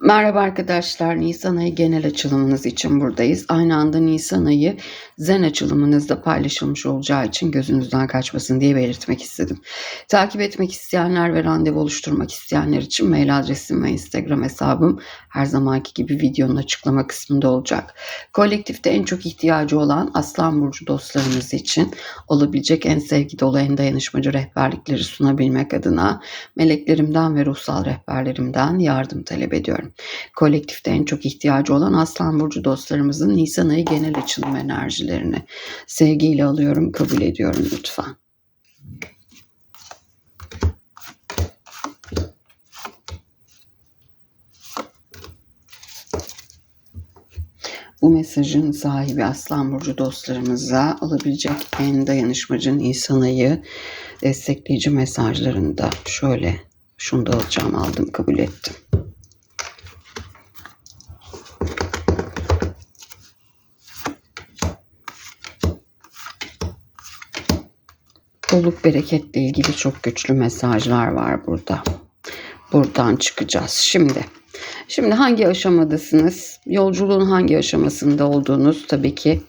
Merhaba arkadaşlar, Nisan ayı genel açılımınız için buradayız. Aynı anda Nisan ayı zen açılımınızda paylaşılmış olacağı için gözünüzden kaçmasın diye belirtmek istedim. Takip etmek isteyenler ve randevu oluşturmak isteyenler için mail adresim ve Instagram hesabım her zamanki gibi videonun açıklama kısmında olacak. Kolektifte en çok ihtiyacı olan Aslan Burcu dostlarımız için olabilecek en sevgi dolu, en dayanışmacı rehberlikleri sunabilmek adına meleklerimden ve ruhsal rehberlerimden yardım talep ediyorum. Kolektifte en çok ihtiyacı olan Aslan Burcu dostlarımızın Nisan ayı genel açılım enerjilerini sevgiyle alıyorum, kabul ediyorum lütfen. Bu mesajın sahibi Aslan Burcu dostlarımıza alabilecek en dayanışmacı Nisan ayı destekleyici mesajlarını da şöyle şunu da alacağım aldım kabul ettim. Bolluk bereketle ilgili çok güçlü mesajlar var burada. Buradan çıkacağız. Şimdi Şimdi hangi aşamadasınız? Yolculuğun hangi aşamasında olduğunuz tabii ki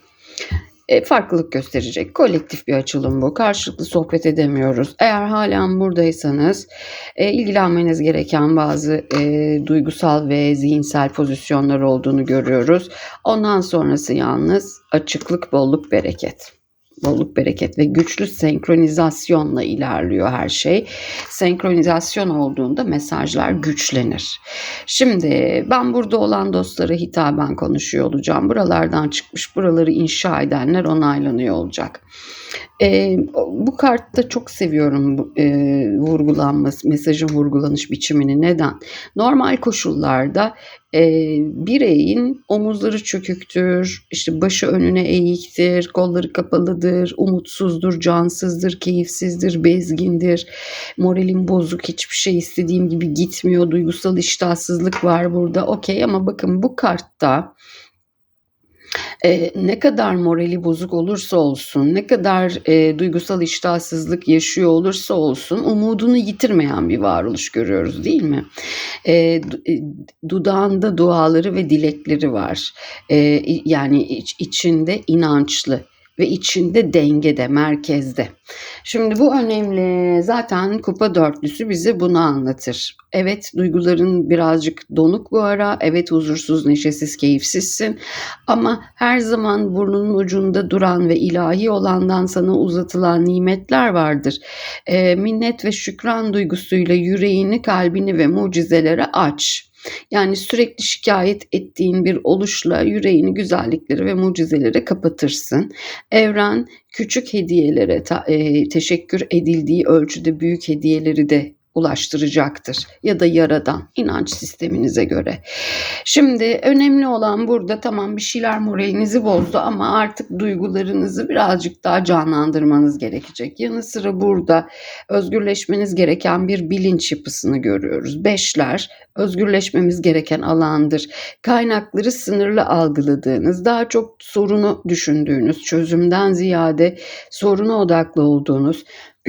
e, farklılık gösterecek. Kolektif bir açılım bu. Karşılıklı sohbet edemiyoruz. Eğer halen buradaysanız e, ilgilenmeniz gereken bazı e, duygusal ve zihinsel pozisyonlar olduğunu görüyoruz. Ondan sonrası yalnız açıklık, bolluk, bereket bolluk bereket ve güçlü senkronizasyonla ilerliyor her şey. Senkronizasyon olduğunda mesajlar güçlenir. Şimdi ben burada olan dostlara hitaben konuşuyor olacağım. Buralardan çıkmış buraları inşa edenler onaylanıyor olacak. E, bu kartta çok seviyorum e, vurgulanması, mesajın vurgulanış biçimini. Neden? Normal koşullarda e, bireyin omuzları çöküktür, işte başı önüne eğiktir, kolları kapalıdır, umutsuzdur, cansızdır, keyifsizdir, bezgindir, moralim bozuk, hiçbir şey istediğim gibi gitmiyor, duygusal iştahsızlık var burada. Okey ama bakın bu kartta e, ne kadar morali bozuk olursa olsun, ne kadar e, duygusal iştahsızlık yaşıyor olursa olsun umudunu yitirmeyen bir varoluş görüyoruz değil mi? E, dudağında duaları ve dilekleri var. E, yani iç, içinde inançlı ve içinde dengede, merkezde. Şimdi bu önemli. Zaten kupa dörtlüsü bize bunu anlatır. Evet duyguların birazcık donuk bu ara. Evet huzursuz, neşesiz, keyifsizsin. Ama her zaman burnunun ucunda duran ve ilahi olandan sana uzatılan nimetler vardır. E, minnet ve şükran duygusuyla yüreğini, kalbini ve mucizelere aç. Yani sürekli şikayet ettiğin bir oluşla yüreğini güzelliklere ve mucizelere kapatırsın. Evren küçük hediyelere ta, e, teşekkür edildiği ölçüde büyük hediyeleri de ulaştıracaktır ya da yaradan inanç sisteminize göre. Şimdi önemli olan burada tamam bir şeyler moralinizi bozdu ama artık duygularınızı birazcık daha canlandırmanız gerekecek. Yanı sıra burada özgürleşmeniz gereken bir bilinç yapısını görüyoruz. Beşler özgürleşmemiz gereken alandır. Kaynakları sınırlı algıladığınız, daha çok sorunu düşündüğünüz, çözümden ziyade soruna odaklı olduğunuz,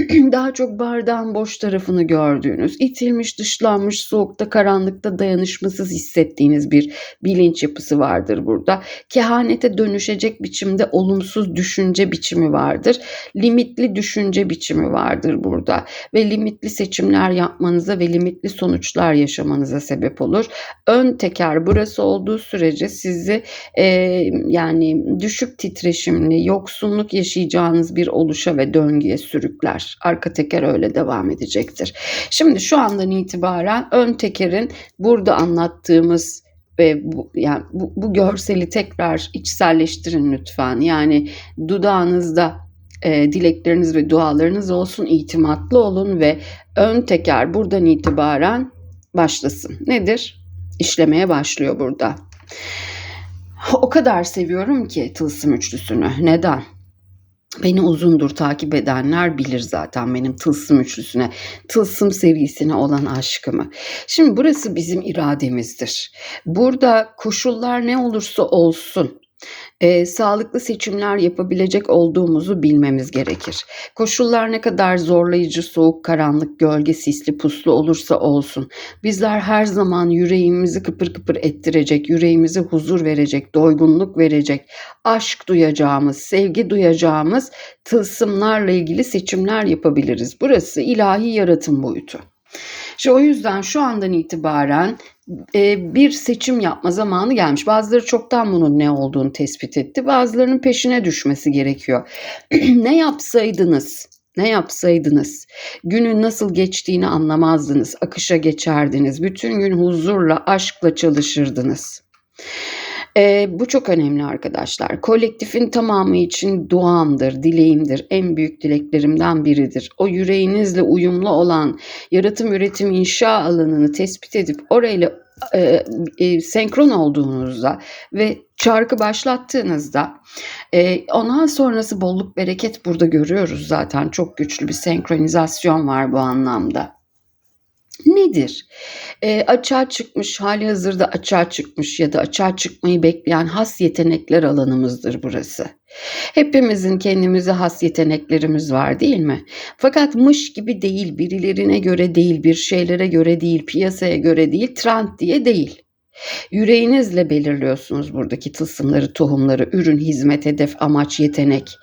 daha çok bardağın boş tarafını gördüğünüz, itilmiş, dışlanmış, soğukta, karanlıkta dayanışmasız hissettiğiniz bir bilinç yapısı vardır burada. Kehanete dönüşecek biçimde olumsuz düşünce biçimi vardır. Limitli düşünce biçimi vardır burada ve limitli seçimler yapmanıza ve limitli sonuçlar yaşamanıza sebep olur. Ön teker burası olduğu sürece sizi e, yani düşük titreşimli, yoksunluk yaşayacağınız bir oluşa ve döngüye sürükler. Arka teker öyle devam edecektir. Şimdi şu andan itibaren ön tekerin burada anlattığımız ve bu, yani bu, bu görseli tekrar içselleştirin lütfen. Yani dudağınızda e, dilekleriniz ve dualarınız olsun, itimatlı olun ve ön teker buradan itibaren başlasın. Nedir? İşlemeye başlıyor burada. O kadar seviyorum ki tılsım üçlüsünü. Neden? Beni uzundur takip edenler bilir zaten benim tılsım üçlüsüne, tılsım serisine olan aşkımı. Şimdi burası bizim irademizdir. Burada koşullar ne olursa olsun e, sağlıklı seçimler yapabilecek olduğumuzu bilmemiz gerekir. Koşullar ne kadar zorlayıcı, soğuk, karanlık, gölge, sisli, puslu olursa olsun bizler her zaman yüreğimizi kıpır kıpır ettirecek, yüreğimize huzur verecek, doygunluk verecek, aşk duyacağımız, sevgi duyacağımız tılsımlarla ilgili seçimler yapabiliriz. Burası ilahi yaratım boyutu. İşte o yüzden şu andan itibaren bir seçim yapma zamanı gelmiş. Bazıları çoktan bunun ne olduğunu tespit etti. Bazılarının peşine düşmesi gerekiyor. ne yapsaydınız? Ne yapsaydınız? Günün nasıl geçtiğini anlamazdınız. Akışa geçerdiniz. Bütün gün huzurla, aşkla çalışırdınız. E, bu çok önemli arkadaşlar. Kolektifin tamamı için duamdır, dileğimdir. En büyük dileklerimden biridir. O yüreğinizle uyumlu olan yaratım, üretim, inşa alanını tespit edip orayla e, e, senkron olduğunuzda ve çarkı başlattığınızda e, ondan sonrası bolluk bereket burada görüyoruz zaten çok güçlü bir senkronizasyon var bu anlamda nedir? E, açığa çıkmış, hali hazırda açığa çıkmış ya da açığa çıkmayı bekleyen has yetenekler alanımızdır burası. Hepimizin kendimize has yeteneklerimiz var değil mi? Fakat mış gibi değil, birilerine göre değil, bir şeylere göre değil, piyasaya göre değil, trend diye değil. Yüreğinizle belirliyorsunuz buradaki tılsımları, tohumları, ürün, hizmet, hedef, amaç, yetenek,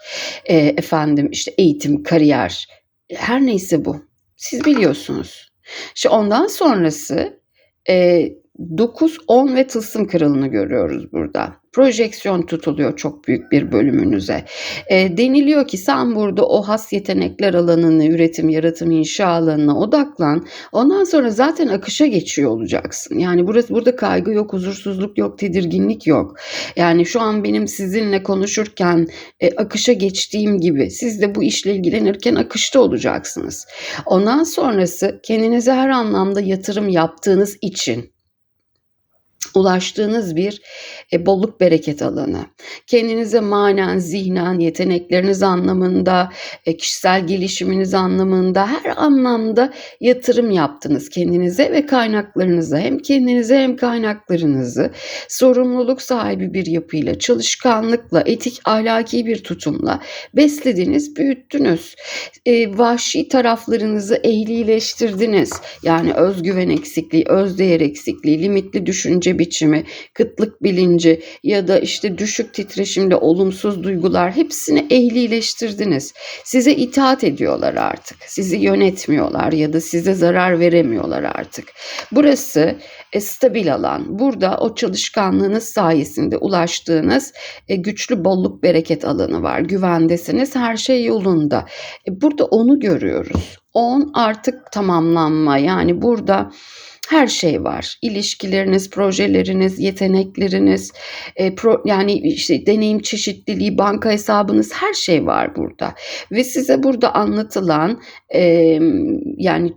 e, efendim işte eğitim, kariyer, her neyse bu. Siz biliyorsunuz. İşte ondan sonrası e, 9, 10 ve tılsım kralını görüyoruz burada. Projeksiyon tutuluyor çok büyük bir bölümünüze. E, deniliyor ki sen burada o has yetenekler alanını, üretim, yaratım, inşa alanına odaklan. Ondan sonra zaten akışa geçiyor olacaksın. Yani burası burada kaygı yok, huzursuzluk yok, tedirginlik yok. Yani şu an benim sizinle konuşurken e, akışa geçtiğim gibi siz de bu işle ilgilenirken akışta olacaksınız. Ondan sonrası kendinize her anlamda yatırım yaptığınız için ulaştığınız bir e, bolluk bereket alanı. Kendinize manen, zihnen, yetenekleriniz anlamında, e, kişisel gelişiminiz anlamında her anlamda yatırım yaptınız kendinize ve kaynaklarınıza. Hem kendinize hem kaynaklarınızı sorumluluk sahibi bir yapıyla, çalışkanlıkla, etik, ahlaki bir tutumla beslediniz, büyüttünüz. E, vahşi taraflarınızı ehlileştirdiniz. Yani özgüven eksikliği, özdeğer eksikliği, limitli düşünce biçimi, kıtlık bilinci ya da işte düşük titreşimde olumsuz duygular hepsini ehlileştirdiniz. Size itaat ediyorlar artık. Sizi yönetmiyorlar ya da size zarar veremiyorlar artık. Burası e, stabil alan. Burada o çalışkanlığınız sayesinde ulaştığınız e, güçlü bolluk bereket alanı var. Güvendesiniz, her şey yolunda. E, burada onu görüyoruz. 10 artık tamamlanma. Yani burada her şey var. İlişkileriniz, projeleriniz, yetenekleriniz, e, pro, yani işte deneyim çeşitliliği, banka hesabınız her şey var burada. Ve size burada anlatılan e, yani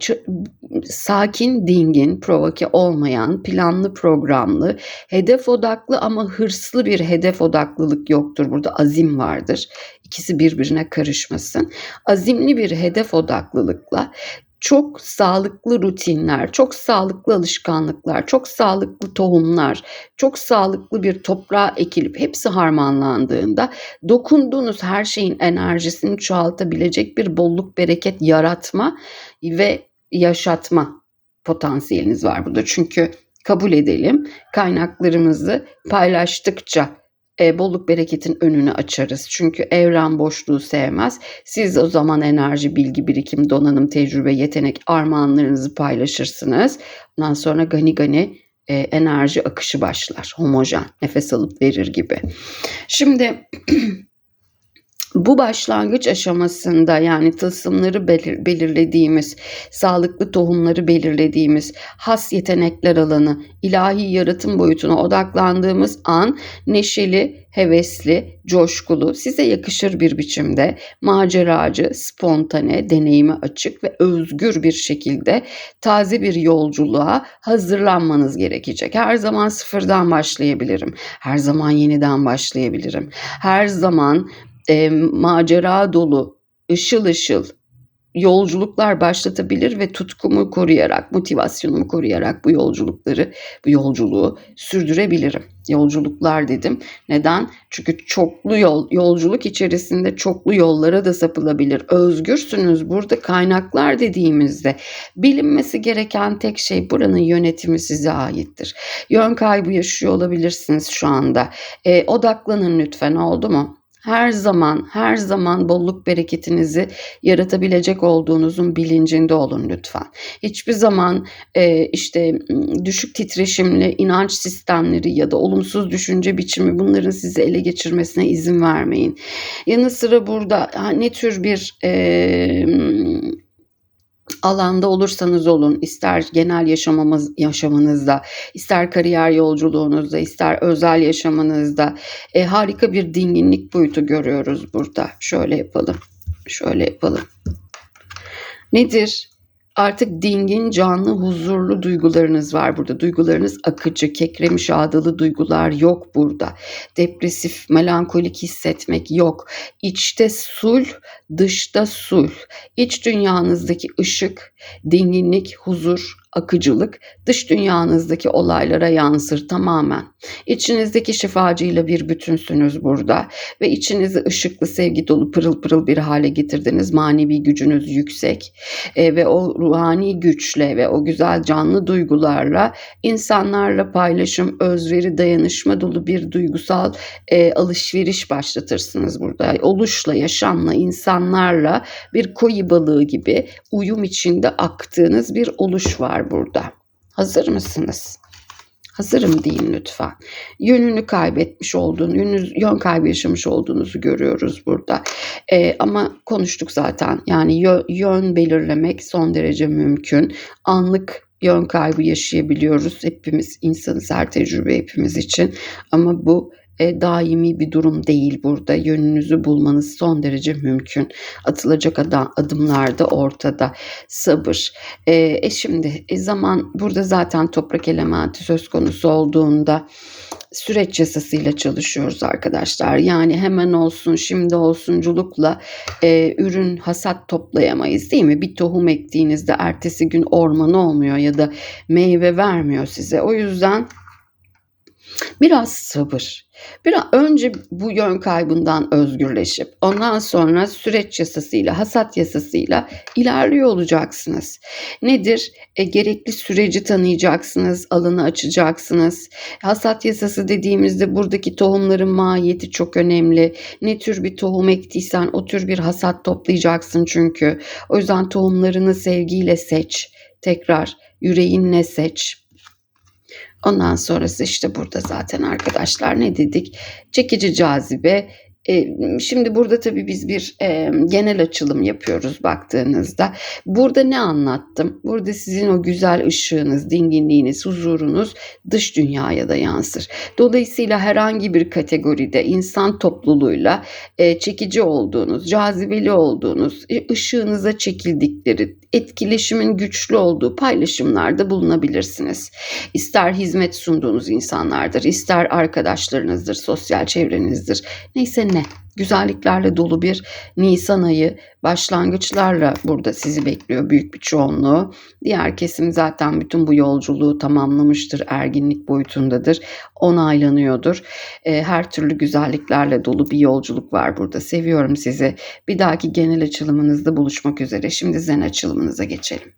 sakin, dingin, provoke olmayan, planlı, programlı, hedef odaklı ama hırslı bir hedef odaklılık yoktur. Burada azim vardır. İkisi birbirine karışmasın. Azimli bir hedef odaklılıkla çok sağlıklı rutinler, çok sağlıklı alışkanlıklar, çok sağlıklı tohumlar, çok sağlıklı bir toprağa ekilip hepsi harmanlandığında dokunduğunuz her şeyin enerjisini çoğaltabilecek bir bolluk bereket yaratma ve yaşatma potansiyeliniz var burada. Çünkü kabul edelim kaynaklarımızı paylaştıkça e, bolluk bereketin önünü açarız. Çünkü evren boşluğu sevmez. Siz o zaman enerji, bilgi, birikim, donanım, tecrübe, yetenek armağanlarınızı paylaşırsınız. Ondan sonra gani gani e, enerji akışı başlar. Homojen, nefes alıp verir gibi. Şimdi bu başlangıç aşamasında yani tılsımları belir, belirlediğimiz, sağlıklı tohumları belirlediğimiz, has yetenekler alanı, ilahi yaratım boyutuna odaklandığımız an neşeli, hevesli, coşkulu, size yakışır bir biçimde maceracı, spontane, deneyime açık ve özgür bir şekilde taze bir yolculuğa hazırlanmanız gerekecek. Her zaman sıfırdan başlayabilirim. Her zaman yeniden başlayabilirim. Her zaman e, macera dolu, ışıl ışıl, yolculuklar başlatabilir ve tutkumu koruyarak, motivasyonumu koruyarak bu yolculukları, bu yolculuğu sürdürebilirim. Yolculuklar dedim. Neden? Çünkü çoklu yol, yolculuk içerisinde çoklu yollara da sapılabilir. Özgürsünüz burada kaynaklar dediğimizde bilinmesi gereken tek şey buranın yönetimi size aittir. Yön kaybı yaşıyor olabilirsiniz şu anda. E, odaklanın lütfen oldu mu? Her zaman her zaman bolluk bereketinizi yaratabilecek olduğunuzun bilincinde olun lütfen. Hiçbir zaman e, işte düşük titreşimli inanç sistemleri ya da olumsuz düşünce biçimi bunların sizi ele geçirmesine izin vermeyin. Yanı sıra burada ne tür bir e, alanda olursanız olun, ister genel yaşamamız, yaşamınızda, ister kariyer yolculuğunuzda, ister özel yaşamınızda e, harika bir dinginlik boyutu görüyoruz burada. Şöyle yapalım, şöyle yapalım. Nedir? Artık dingin, canlı, huzurlu duygularınız var burada. Duygularınız akıcı, kekremiş, ağdalı duygular yok burada. Depresif, melankolik hissetmek yok. İçte sul, dışta sul. İç dünyanızdaki ışık, dinginlik, huzur, akıcılık dış dünyanızdaki olaylara yansır tamamen. İçinizdeki şifacıyla bir bütünsünüz burada ve içinizi ışıklı, sevgi dolu, pırıl pırıl bir hale getirdiniz. Manevi gücünüz yüksek e, ve o ruhani güçle ve o güzel canlı duygularla insanlarla paylaşım, özveri, dayanışma dolu bir duygusal e, alışveriş başlatırsınız burada. Oluşla, yaşamla, insanlarla bir koyu balığı gibi uyum içinde aktığınız bir oluş var var burada. Hazır mısınız? Hazırım deyin lütfen. Yönünü kaybetmiş olduğunu, yönünüz, yön kaybı yaşamış olduğunuzu görüyoruz burada. Ee, ama konuştuk zaten. Yani yön, yön belirlemek son derece mümkün. Anlık yön kaybı yaşayabiliyoruz. Hepimiz insanız, her tecrübe hepimiz için. Ama bu daimi bir durum değil burada. Yönünüzü bulmanız son derece mümkün. Atılacak adımlar da ortada. Sabır. E, e şimdi e, zaman burada zaten toprak elementi söz konusu olduğunda süreç yasasıyla çalışıyoruz arkadaşlar. Yani hemen olsun, şimdi olsunculukla e, ürün hasat toplayamayız değil mi? Bir tohum ektiğinizde ertesi gün orman olmuyor ya da meyve vermiyor size. O yüzden Biraz sabır. Biraz önce bu yön kaybından özgürleşip ondan sonra süreç yasasıyla, hasat yasasıyla ilerliyor olacaksınız. Nedir? E, gerekli süreci tanıyacaksınız, alanı açacaksınız. Hasat yasası dediğimizde buradaki tohumların mahiyeti çok önemli. Ne tür bir tohum ektiysen o tür bir hasat toplayacaksın çünkü. O yüzden tohumlarını sevgiyle seç. Tekrar yüreğinle seç Ondan sonrası işte burada zaten arkadaşlar ne dedik? Çekici cazibe, şimdi burada tabii biz bir e, genel açılım yapıyoruz baktığınızda. Burada ne anlattım? Burada sizin o güzel ışığınız, dinginliğiniz, huzurunuz dış dünyaya da yansır. Dolayısıyla herhangi bir kategoride insan topluluğuyla e, çekici olduğunuz, cazibeli olduğunuz, e, ışığınıza çekildikleri, etkileşimin güçlü olduğu paylaşımlarda bulunabilirsiniz. İster hizmet sunduğunuz insanlardır, ister arkadaşlarınızdır, sosyal çevrenizdir. Neyse ne güzelliklerle dolu bir Nisan ayı başlangıçlarla burada sizi bekliyor büyük bir çoğunluğu. Diğer kesim zaten bütün bu yolculuğu tamamlamıştır, erginlik boyutundadır, onaylanıyordur. E, her türlü güzelliklerle dolu bir yolculuk var burada. Seviyorum sizi. Bir dahaki genel açılımınızda buluşmak üzere. Şimdi zen açılımınıza geçelim.